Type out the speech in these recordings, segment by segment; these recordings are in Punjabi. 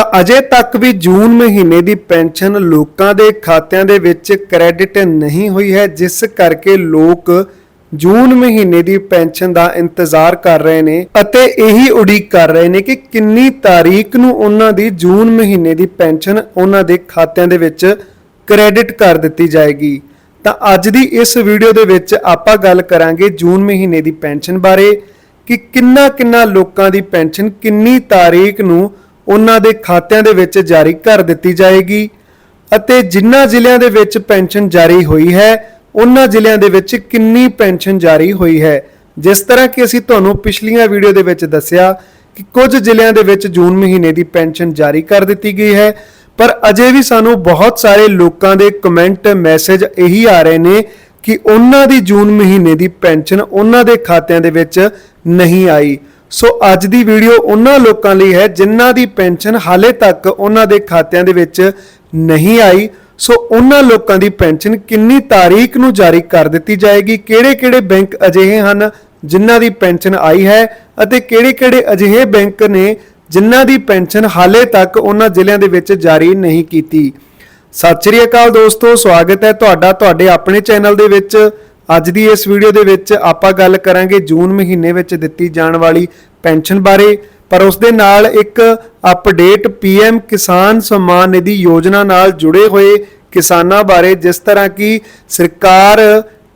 ਤਾਂ ਅਜੇ ਤੱਕ ਵੀ ਜੂਨ ਮਹੀਨੇ ਦੀ ਪੈਨਸ਼ਨ ਲੋਕਾਂ ਦੇ ਖਾਤਿਆਂ ਦੇ ਵਿੱਚ ਕ੍ਰੈਡਿਟ ਨਹੀਂ ਹੋਈ ਹੈ, ਜਿਸ ਕਰਕੇ ਲੋਕ ਜੂਨ ਮਹੀਨੇ ਦੀ ਪੈਨਸ਼ਨ ਦਾ ਇੰਤਜ਼ਾਰ ਕਰ ਰਹੇ ਨੇ ਅਤੇ ਇਹੀ ਉਡੀਕ ਕਰ ਰਹੇ ਨੇ ਕਿ ਕਿੰਨੀ ਤਾਰੀਖ ਨੂੰ ਉਹਨਾਂ ਦੀ ਜੂਨ ਮਹੀਨੇ ਦੀ ਪੈਨਸ਼ਨ ਉਹਨਾਂ ਦੇ ਖਾਤਿਆਂ ਦੇ ਵਿੱਚ ਕ੍ਰੈਡਿਟ ਕਰ ਦਿੱਤੀ ਜਾਏਗੀ। ਤਾਂ ਅੱਜ ਦੀ ਇਸ ਵੀਡੀਓ ਦੇ ਵਿੱਚ ਆਪਾਂ ਗੱਲ ਕਰਾਂਗੇ ਜੂਨ ਮਹੀਨੇ ਦੀ ਪੈਨਸ਼ਨ ਬਾਰੇ ਕਿ ਕਿੰਨਾ ਕਿੰਨਾ ਲੋਕਾਂ ਦੀ ਪੈਨਸ਼ਨ, ਕਿੰਨੀ ਤਾਰੀਖ ਨੂੰ ਉਹਨਾਂ ਦੇ ਖਾਤਿਆਂ ਦੇ ਵਿੱਚ ਜਾਰੀ ਕਰ ਦਿੱਤੀ ਜਾਏਗੀ ਅਤੇ ਜਿਨ੍ਹਾਂ ਜ਼ਿਲ੍ਹਿਆਂ ਦੇ ਵਿੱਚ ਪੈਨਸ਼ਨ ਜਾਰੀ ਹੋਈ ਹੈ, ਉਹਨਾਂ ਜ਼ਿਲ੍ਹਿਆਂ ਦੇ ਵਿੱਚ ਕਿੰਨੀ ਪੈਨਸ਼ਨ ਜਾਰੀ ਹੋਈ ਹੈ। ਜਿਸ ਤਰ੍ਹਾਂ ਕਿ ਅਸੀਂ ਤੁਹਾਨੂੰ ਪਿਛਲੀਆਂ ਵੀਡੀਓ ਦੇ ਵਿੱਚ ਦੱਸਿਆ ਕਿ ਕੁਝ ਜ਼ਿਲ੍ਹਿਆਂ ਦੇ ਵਿੱਚ ਜੂਨ ਮਹੀਨੇ ਦੀ ਪੈਨਸ਼ਨ ਜਾਰੀ ਕਰ ਦਿੱਤੀ ਗਈ ਹੈ, ਪਰ ਅਜੇ ਵੀ ਸਾਨੂੰ ਬਹੁਤ ਸਾਰੇ ਲੋਕਾਂ ਦੇ ਕਮੈਂਟ ਮੈਸੇਜ ਇਹੀ ਆ ਰਹੇ ਨੇ ਕਿ ਉਹਨਾਂ ਦੀ ਜੂਨ ਮਹੀਨੇ ਦੀ ਪੈਨਸ਼ਨ ਉਹਨਾਂ ਦੇ ਖਾਤਿਆਂ ਦੇ ਵਿੱਚ ਨਹੀਂ ਆਈ। ਸੋ ਅੱਜ ਦੀ ਵੀਡੀਓ ਉਹਨਾਂ ਲੋਕਾਂ ਲਈ ਹੈ ਜਿਨ੍ਹਾਂ ਦੀ ਪੈਨਸ਼ਨ ਹਾਲੇ ਤੱਕ ਉਹਨਾਂ ਦੇ ਖਾਤਿਆਂ ਦੇ ਵਿੱਚ ਨਹੀਂ ਆਈ। ਸੋ ਉਹਨਾਂ ਲੋਕਾਂ ਦੀ ਪੈਨਸ਼ਨ ਕਿੰਨੀ ਤਾਰੀਖ ਨੂੰ ਜਾਰੀ ਕਰ ਦਿੱਤੀ ਜਾਏਗੀ? ਕਿਹੜੇ-ਕਿਹੜੇ ਬੈਂਕ ਅਜਿਹੇ ਹਨ ਜਿਨ੍ਹਾਂ ਦੀ ਪੈਨਸ਼ਨ ਆਈ ਹੈ ਅਤੇ ਕਿਹੜੇ-ਕਿਹੜੇ ਅਜਿਹੇ ਬੈਂਕ ਨੇ ਜਿਨ੍ਹਾਂ ਦੀ ਪੈਨਸ਼ਨ ਹਾਲੇ ਤੱਕ ਉਹਨਾਂ ਜ਼ਿਲ੍ਹਿਆਂ ਦੇ ਵਿੱਚ ਜਾਰੀ ਨਹੀਂ ਕੀਤੀ? ਸਤਿ ਸ਼੍ਰੀ ਅਕਾਲ ਦੋਸਤੋ, ਸਵਾਗਤ ਹੈ ਤੁਹਾਡਾ ਤੁਹਾਡੇ ਆਪਣੇ ਚੈਨਲ ਦੇ ਵਿੱਚ। ਅੱਜ ਦੀ ਇਸ ਵੀਡੀਓ ਦੇ ਵਿੱਚ ਆਪਾਂ ਗੱਲ ਕਰਾਂਗੇ ਜੂਨ ਮਹੀਨੇ ਵਿੱਚ ਦਿੱਤੀ ਜਾਣ ਵਾਲੀ ਪੈਨਸ਼ਨ ਬਾਰੇ, ਪਰ ਉਸ ਦੇ ਨਾਲ ਇੱਕ ਅਪਡੇਟ ਪੀਐਮ ਕਿਸਾਨ ਸਨਮਾਨ ਨਿਧੀ ਯੋਜਨਾ ਨਾਲ ਜੁੜੇ ਹੋਏ ਕਿਸਾਨਾਂ ਬਾਰੇ, ਜਿਸ ਤਰ੍ਹਾਂ ਕਿ ਸਰਕਾਰ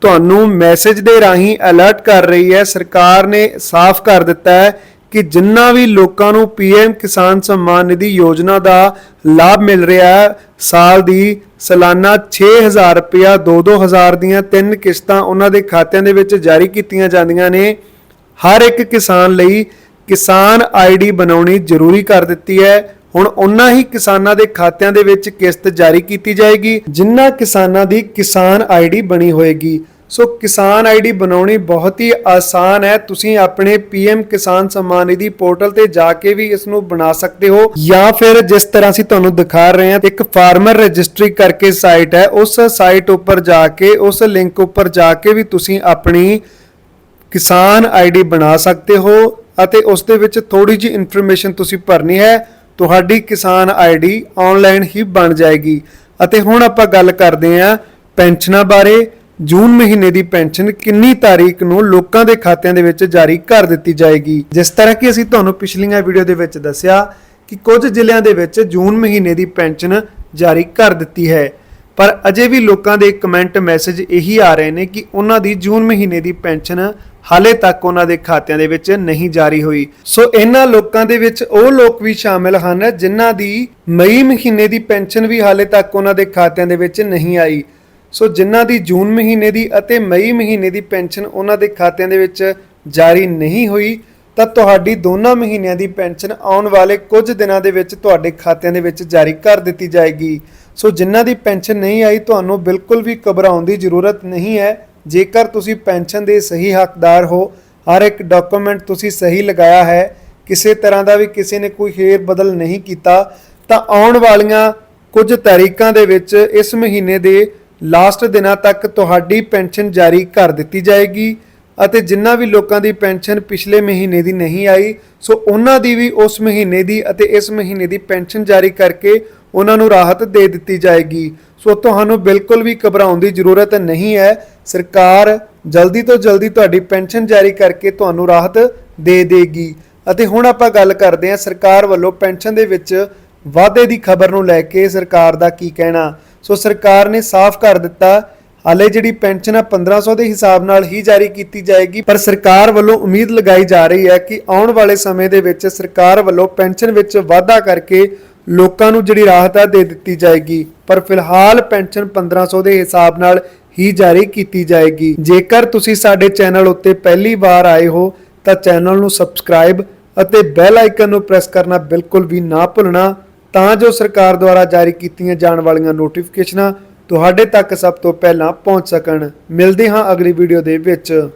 ਤੁਹਾਨੂੰ ਮੈਸੇਜ ਦੇ ਰਾਹੀਂ ਅਲਰਟ ਕਰ ਰਹੀ ਹੈ, ਸਰਕਾਰ ਨੇ ਸਾਫ਼ ਕਰ ਦਿੱਤਾ ਹੈ ਕਿ ਜਿੰਨਾ ਵੀ ਲੋਕਾਂ ਨੂੰ ਪੀਐਮ ਕਿਸਾਨ ਸਨਮਾਨ ਨਿਧੀ ਯੋਜਨਾ ਦਾ ਲਾਭ ਮਿਲ ਰਿਹਾ ਹੈ, ਸਾਲ ਦੀ ਸਾਲਾਨਾ 6000 ਰੁਪਇਆ 2-2000 ਦੀਆਂ ਤਿੰਨ ਕਿਸ਼ਤਾਂ ਉਹਨਾਂ ਦੇ ਖਾਤਿਆਂ ਦੇ ਵਿੱਚ ਜਾਰੀ ਕੀਤੀਆਂ ਜਾਂਦੀਆਂ ਨੇ। ਹਰ ਇੱਕ ਕਿਸਾਨ ਲਈ ਕਿਸਾਨ ਆਈਡੀ ਬਣਾਉਣੀ ਜ਼ਰੂਰੀ ਕਰ ਦਿੱਤੀ ਹੈ। ਹੁਣ ਉਹਨਾਂ ਹੀ ਕਿਸਾਨਾਂ ਦੇ ਖਾਤਿਆਂ ਦੇ ਵਿੱਚ ਕਿਸ਼ਤ ਜਾਰੀ ਕੀਤੀ ਜਾਏਗੀ ਜਿਨ੍ਹਾਂ ਕਿਸਾਨਾਂ ਦੀ ਕਿਸਾਨ ਆਈਡੀ ਬਣੀ ਹੋਏਗੀ। ਸੋ ਕਿਸਾਨ ਆਈਡੀ ਬਣਾਉਣੀ ਬਹੁਤ ਹੀ ਆਸਾਨ ਹੈ। ਤੁਸੀਂ ਆਪਣੇ ਪੀਐਮ ਕਿਸਾਨ ਸਨਮਾਨ ਨਿਧੀ ਪੋਰਟਲ ਤੇ ਜਾ ਕੇ ਵੀ ਇਸ ਨੂੰ ਬਣਾ ਸਕਦੇ ਹੋ। ਜਾਂ ਫਿਰ ਜਿਸ ਤਰ੍ਹਾਂ ਅਸੀਂ ਤੁਹਾਨੂੰ ਦਿਖਾ ਰਹੇ ਹਾਂ, ਇੱਕ ਫਾਰਮਰ ਰਜਿਸਟਰੀ ਕਰਕੇ ਸਾਈਟ ਹੈ। ਉਸ ਸਾਈਟ ਉੱਪਰ ਜਾ ਕੇ, ਉਸ ਲਿੰਕ ਉੱਪਰ ਜਾ ਕੇ ਵੀ ਤੁਸੀਂ ਆਪਣੀ ਕਿਸਾਨ ਆਈਡੀ ਬਣਾ ਸਕਦੇ ਹੋ ਅਤੇ ਉਸ ਦੇ ਵਿੱਚ ਥੋੜੀ ਜਿਹੀ ਇਨਫੋਰਮੇਸ਼ਨ ਤੁਸੀਂ ਭਰਨੀ ਹੈ। ਤੁਹਾਡੀ ਕਿਸਾਨ ਆਈਡੀ ਆਨਲਾਈਨ ਹੀ ਬਣ ਜਾਏਗੀ। ਅਤੇ ਹੁਣ ਆਪਾਂ ਗੱਲ ਕਰਦੇ ਹਾਂ ਪੈਨਸ਼ਨਾਂ ਬਾਰੇ। ਜੂਨ ਮਹੀਨੇ ਦੀ ਪੈਨਸ਼ਨ ਕਿੰਨੀ ਤਾਰੀਖ ਨੂੰ ਲੋਕਾਂ ਦੇ ਖਾਤਿਆਂ ਦੇ ਵਿੱਚ ਜਾਰੀ ਕਰ ਦਿੱਤੀ ਜਾਏਗੀ? ਜਿਸ ਤਰ੍ਹਾਂ ਕਿ ਅਸੀਂ ਤੁਹਾਨੂੰ ਪਿਛਲੀਆਂ ਵੀਡੀਓ ਦੇ ਵਿੱਚ ਦੱਸਿਆ ਕਿ ਕੁਝ ਜ਼ਿਲ੍ਹਿਆਂ ਦੇ ਵਿੱਚ ਜੂਨ ਮਹੀਨੇ ਦੀ ਪੈਨਸ਼ਨ ਜਾਰੀ ਕਰ ਦਿੱਤੀ ਹੈ। ਪਰ ਅਜੇ ਵੀ ਲੋਕਾਂ ਦੇ ਕਮੈਂਟ ਮੈਸੇਜ ਇਹੀ ਆ ਰਹੇ ਨੇ ਕਿ ਉਹਨਾਂ ਦੀ ਜੂਨ ਮਹੀਨੇ ਦੀ ਪੈਨਸ਼ਨ ਹਾਲੇ ਤੱਕ ਉਹਨਾਂ ਦੇ ਖਾਤਿਆਂ ਦੇ ਵਿੱਚ ਨਹੀਂ ਜਾਰੀ ਹੋਈ। ਸੋ ਇਹਨਾਂ ਲੋਕਾਂ ਦੇ ਵਿੱਚ ਉਹ ਲੋਕ ਵੀ ਸ਼ਾਮਿਲ ਹਨ ਜਿਨ੍ਹਾਂ ਦੀ ਮਈ ਮਹੀਨੇ ਦੀ ਪੈਨਸ਼ਨ ਵੀ ਹਾਲੇ ਤੱਕ ਉਹਨਾਂ ਦੇ ਖਾਤਿਆਂ ਦੇ ਵਿੱਚ ਨਹੀਂ ਆਈ। ਸੋ ਜਿਨ੍ਹਾਂ ਦੀ ਜੂਨ ਮਹੀਨੇ ਦੀ ਅਤੇ ਮਈ ਮਹੀਨੇ ਦੀ ਪੈਨਸ਼ਨ ਉਹਨਾਂ ਦੇ ਖਾਤਿਆਂ ਦੇ ਵਿੱਚ ਜਾਰੀ ਨਹੀਂ ਹੋਈ, ਤਾਂ ਤੁਹਾਡੀ ਦੋਨਾਂ ਮਹੀਨਿਆਂ ਦੀ ਪੈਨਸ਼ਨ ਆਉਣ ਵਾਲੇ ਕੁਝ ਦਿਨਾਂ ਦੇ ਵਿੱਚ ਤੁਹਾਡੇ ਖਾਤਿਆਂ ਦੇ ਵਿੱਚ ਜਾਰੀ ਕਰ ਦਿੱਤੀ ਜਾਏਗੀ। ਸੋ ਜਿਨ੍ਹਾਂ ਦੀ ਪੈਨਸ਼ਨ ਨਹੀਂ ਆਈ, ਤੁਹਾਨੂੰ ਬਿਲਕੁਲ ਵੀ ਘਬਰਾਉਣ ਦੀ ਜ਼ਰੂਰਤ ਨਹੀਂ ਹੈ। ਜੇਕਰ ਤੁਸੀਂ ਪੈਨਸ਼ਨ ਦੇ ਸਹੀ ਹੱਕਦਾਰ ਹੋ, ਹਰ ਇੱਕ ਡਾਕੂਮੈਂਟ ਤੁਸੀਂ ਸਹੀ ਲਗਾਇਆ ਹੈ, ਕਿਸੇ ਤਰ੍ਹਾਂ ਦਾ ਵੀ ਕਿਸੇ ਨੇ ਕੋਈ ਫੇਰ ਬਦਲ ਨਹੀਂ ਕੀਤਾ, ਤਾਂ ਆਉਣ ਵਾਲੀਆਂ ਕੁਝ ਤਾਰੀਖਾਂ ਦੇ ਵਿੱਚ ਇਸ ਮਹੀਨੇ ਦੇ ਲਾਸਟ ਦਿਨਾਂ ਤੱਕ ਤੁਹਾਡੀ ਪੈਨਸ਼ਨ ਜਾਰੀ ਕਰ ਦਿੱਤੀ ਜਾਏਗੀ ਅਤੇ ਜਿੰਨਾ ਵੀ ਲੋਕਾਂ ਦੀ ਪੈਨਸ਼ਨ ਪਿਛਲੇ ਮਹੀਨੇ ਦੀ ਨਹੀਂ ਆਈ, ਸੋ ਉਹਨਾਂ ਦੀ ਵੀ ਉਸ ਮਹੀਨੇ ਦੀ ਅਤੇ ਇਸ ਮਹੀਨੇ ਦੀ ਪੈਨਸ਼ਨ ਜਾਰੀ ਕਰਕੇ ਉਹਨਾਂ ਨੂੰ ਰਾਹਤ ਦੇ ਦਿੱਤੀ ਜਾਏਗੀ। ਸੋ ਤੁਹਾਨੂੰ ਬਿਲਕੁਲ ਵੀ ਘਬਰਾਉਣ ਦੀ ਜ਼ਰੂਰਤ ਨਹੀਂ ਹੈ। ਸਰਕਾਰ ਜਲਦੀ ਤੋਂ ਜਲਦੀ ਤੁਹਾਡੀ ਪੈਨਸ਼ਨ ਜਾਰੀ ਕਰਕੇ ਤੁਹਾਨੂੰ ਰਾਹਤ ਦੇ ਦੇਗੀ। ਅਤੇ ਹੁਣ ਆਪਾਂ ਗੱਲ ਕਰਦੇ ਹਾਂ ਸਰਕਾਰ ਵੱਲੋਂ ਪੈਨਸ਼ਨ ਦੇ ਵਿੱਚ ਵਾਅਦੇ ਦੀ ਖਬਰ ਨੂੰ ਲੈ ਕੇ ਸਰਕਾਰ ਦਾ ਕੀ ਕਹਿਣਾ। ਸੋ ਸਰਕਾਰ ਨੇ ਸਾਫ਼ ਕਰ ਦਿੱਤਾ, ਹਾਲੇ ਜਿਹੜੀ ਪੈਨਸ਼ਨ ਆ 1500 ਦੇ ਹਿਸਾਬ ਨਾਲ ਹੀ ਜਾਰੀ ਕੀਤੀ ਜਾਏਗੀ, ਪਰ ਸਰਕਾਰ ਵੱਲੋਂ ਉਮੀਦ ਲਗਾਈ ਜਾ ਰਹੀ ਹੈ ਕਿ ਆਉਣ ਵਾਲੇ ਸਮੇਂ ਦੇ ਵਿੱਚ ਸਰਕਾਰ ਵੱਲੋਂ ਪੈਨਸ਼ਨ ਵਿੱਚ ਵਾਧਾ ਕਰਕੇ ਲੋਕਾਂ ਨੂੰ ਜਿਹੜੀ ਰਾਹਤ ਆ ਦੇ ਦਿੱਤੀ ਜਾਏਗੀ, ਪਰ ਫਿਲਹਾਲ ਪੈਨਸ਼ਨ 1500 ਦੇ ਹਿਸਾਬ ਨਾਲ ਹੀ ਜਾਰੀ ਕੀਤੀ ਜਾਏਗੀ। ਜੇਕਰ ਤੁਸੀਂ ਸਾਡੇ ਚੈਨਲ ਉੱਤੇ ਪਹਿਲੀ ਵਾਰ ਆਏ ਹੋ, ਤਾਂ ਚੈਨਲ ਨੂੰ ਸਬਸਕ੍ਰਾਈਬ ਅਤੇ ਬੈਲ ਆਈਕਨ ਨੂੰ ਪ੍ਰੈਸ ਕਰਨਾ ਬਿਲਕੁਲ ਵੀ ਨਾ ਭੁੱਲਣਾ। ਤਾਂ ਜੋ ਸਰਕਾਰ ਦੁਆਰਾ ਜਾਰੀ ਕੀਤੀਆਂ ਜਾਣ ਵਾਲੀਆਂ ਨੋਟੀਫਿਕੇਸ਼ਨਾਂ ਤੁਹਾਡੇ ਤੱਕ ਸਭ ਤੋਂ ਪਹਿਲਾਂ ਪਹੁੰਚ ਸਕਣ। ਮਿਲਦੇ ਹਾਂ ਅਗਲੀ ਵੀਡੀਓ ਦੇ ਵਿੱਚ।